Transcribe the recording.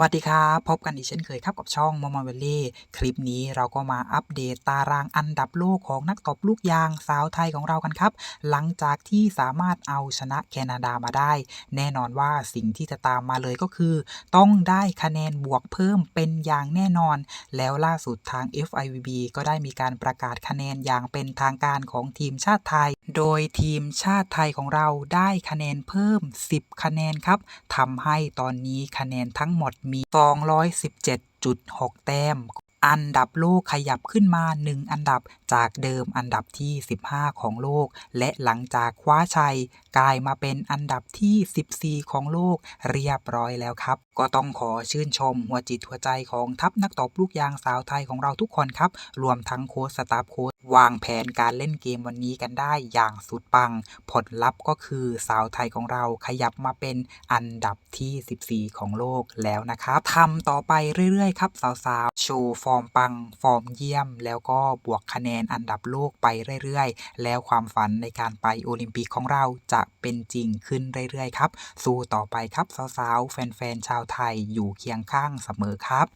วัสดีครับ พบกันอีกเช่นเคยครับกับช่องมอม m เวลลี่คลิปนี้เราก็มาอัปเดตตารางอันดับโลกของนักตบลูกยางสาวไทยของเรากันครับ หลังจากที่สามารถเอาชนะแคนาดามาได้ แน่นอนว่าสิ่งที่จะตามมาเลยก็คือ ต้องได้คะแนนบวกเพิ่มเป็นอย่างแน่นอน แล้วล่าสุดทาง FIVB ก็ได้มีการประกาศคะแนนอย่างเป็นทางการของทีมชาติไทยโดยทีมชาติไทยของเราได้คะแนนเพิ่ม 10 คะแนนครับทำให้ตอนนี้คะแนนทั้งหมดมี 217.6 แต้ม อันดับโลกขยับขึ้นมา 1 อันดับจากเดิมอันดับที่ 15 ของโลก และหลังจากคว้าชัย กลายมาเป็นอันดับที่ 14 ของโลกเรียบร้อยแล้วครับ ก็ต้องขอชื่นชมหัวจิตหัวใจของทัพนักตบลูกยางสาวไทยของเราทุกคนครับ รวมทั้งโค้ชสตาฟโค้ชวางแผนการเล่นเกมวันนี้กันได้อย่างสุดปัง ผลลัพธ์ก็คือสาวไทยของเราขยับมาเป็นอันดับที่ 14 ของโลกแล้วนะครับทำต่อไปเรื่อยๆ ครับสาวๆโชว์ฟอร์มปัง ฟอร์มเยี่ยม แล้วก็บวกคะแนนอันดับโลกไปเรื่อยๆ แล้วความฝันในการไปโอลิมปิกของเราจะเป็นจริงขึ้นเรื่อยๆ ครับ สู้ต่อไปครับสาวๆ แฟนๆ ชาวไทยอยู่เคียงข้างเสมอครับ